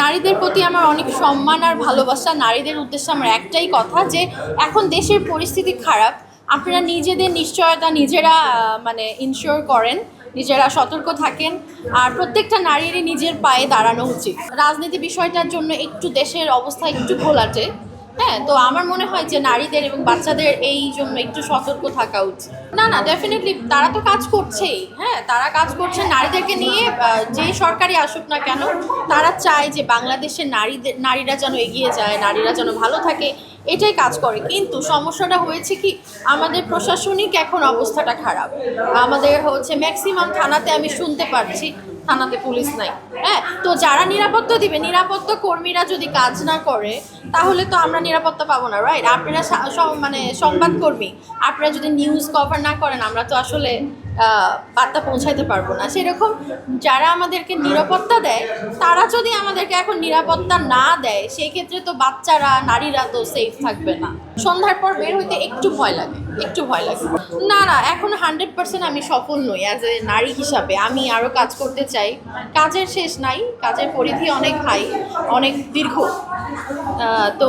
নারীদের প্রতি আমার অনেক সম্মান আর ভালোবাসা, নারীদের উদ্দেশ্যে আমার একটাই কথা যে এখন দেশের পরিস্থিতি খারাপ, আপনারা নিজেদের নিশ্চয়তা নিজেরা মানে ইনশিওর করেন, নিজেরা সতর্ক থাকেন আর প্রত্যেকটা নারীরই নিজের পায়ে দাঁড়ানো উচিত। রাজনীতি বিষয়টার জন্য একটু দেশের অবস্থা একটু ঘোলাটে। হ্যাঁ তো আমার মনে হয় যে নারীদের এবং বাচ্চাদের এই জন্য একটু সতর্ক থাকা উচিত। না না ডেফিনেটলি তারা তো কাজ করছেই হ্যাঁ তারা কাজ করছে নারীদেরকে নিয়ে আহ, যেই সরকারই আসুক না কেন তারা চায় যে বাংলাদেশের নারীদের নারীরা যেন এগিয়ে যায় নারীরা যেন ভালো থাকে এটাই কাজ করে। কিন্তু সমস্যাটা হয়েছে কি আমাদের প্রশাসনিক এখন অবস্থাটা খারাপ। আমাদের হচ্ছে ম্যাক্সিমাম থানাতে আমি শুনতে পারছি থানাতে পুলিশ নাই। হ্যাঁ তো যারা নিরাপত্তা দিবে, নিরাপত্তা কর্মীরা যদি কাজ না করে, তাহলে তো আমরা নিরাপত্তা পাবো না রাইট আপনারা মানে সংবাদ সংবাদকর্মী আপনারা যদি নিউজ কভার না করেন, আমরা তো আসলে বার্তা পৌঁছাইতে পারব না। সেরকম যারা আমাদেরকে নিরাপত্তা দেয়, তারা যদি আমাদেরকে এখন নিরাপত্তা না দেয়, সেই ক্ষেত্রে তো বাচ্চারা, নারীরা তো সেফ থাকবে না। সন্ধ্যার পর বের হইতে একটু ভয় লাগে, একটু ভয় লাগে। না না, এখন হান্ড্রেড পার্সেন্ট আমি সফল নই অ্যাজ এ নারী হিসাবে। আমি আরও কাজ করতে চাই। কাজের শেষ নাই, কাজের পরিধি অনেক হাই অনেক দীর্ঘ। তো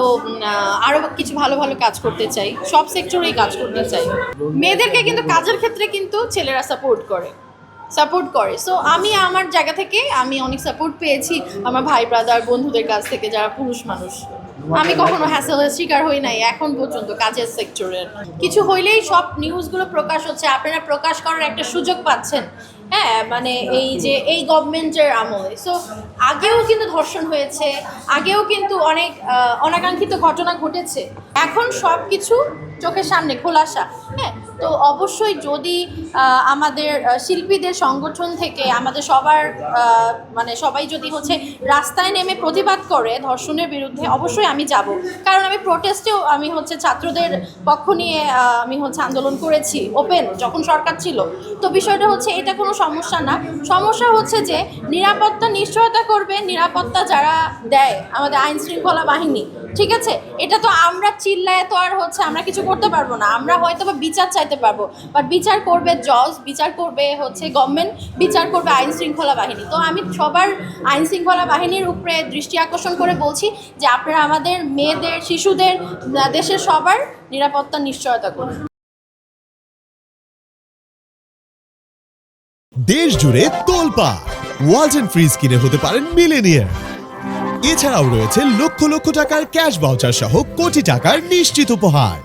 আরও কিছু ভালো ভালো কাজ করতে চাই। সব সেক্টরেই কাজ করতে চাই। মেয়েদেরকে কিন্তু কাজের ক্ষেত্রে কিন্তু ছেলেরা সাপোর্ট করে। সাপোর্ট করে। সো আমি আমার জায়গা থেকে আমি অনেক সাপোর্ট পেয়েছি আমার ভাই ব্রাদার বন্ধুদের কাছ থেকে যারা পুরুষ মানুষ। আমি কখনো হ্যাসেলের শিকার হই নাই এখন পর্যন্ত কাজের সেক্টরের কিছু হইলেই সব নিউজগুলো প্রকাশ হচ্ছে। আপনারা প্রকাশ করার একটা সুযোগ পাচ্ছেন। হ্যাঁ মানে এই যে এই গভর্নমেন্টের আমলে। সো আগেও কিন্তু ধর্ষণ হয়েছে, আগেও কিন্তু অনেক অনাকাঙ্ক্ষিত ঘটনা ঘটেছে। এখন সব কিছু চোখের সামনে, খোলাসা। হ্যাঁ তো অবশ্যই যদি আমাদের শিল্পীদের সংগঠন থেকে আমাদের সবার মানে সবাই যদি হচ্ছে রাস্তায় নেমে প্রতিবাদ করে ধর্ষণের বিরুদ্ধে, অবশ্যই আমি যাব। কারণ আমি প্রোটেস্টেও আমি হচ্ছে ছাত্রদের পক্ষ নিয়ে আমি হচ্ছে আন্দোলন করেছি ওপেন যখন সরকার ছিল। তো বিষয়টা হচ্ছে এটা কোনো সমস্যা না। সমস্যা হচ্ছে যে নিরাপত্তা নিশ্চয়তা করবে, নিরাপত্তা যারা দেয়, আমাদের আইন শৃঙ্খলা বাহিনী, ঠিক আছে? এটা তো আমরা চিল্লায় তো আর হচ্ছে আমরা কিছু করতে পারব না। আমরা হয়তো বা বিচার চাইতে পারব। বাট বিচার করবে জজ, বিচার করবে হচ্ছে গভর্নমেন্ট বিচার করবে আইন শৃঙ্খলা বাহিনী। তো আমি সবার আইন শৃঙ্খলা বাহিনীর উপরে দৃষ্টি আকর্ষণ করে বলছি যে আপনারা আমাদের মেয়েদের, শিশুদের, দেশের সবার নিরাপত্তা নিশ্চয়তা করুন। দেশ জুড়ে তোলপা, ওয়ালটন ফ্রিজ কিনে হতে পারেন মিলেনিয়ার এছাড়াও রয়েছে লক্ষ লক্ষ টাকার ক্যাশ ভাউচার সহ কোটি টাকার নিশ্চিত উপহার।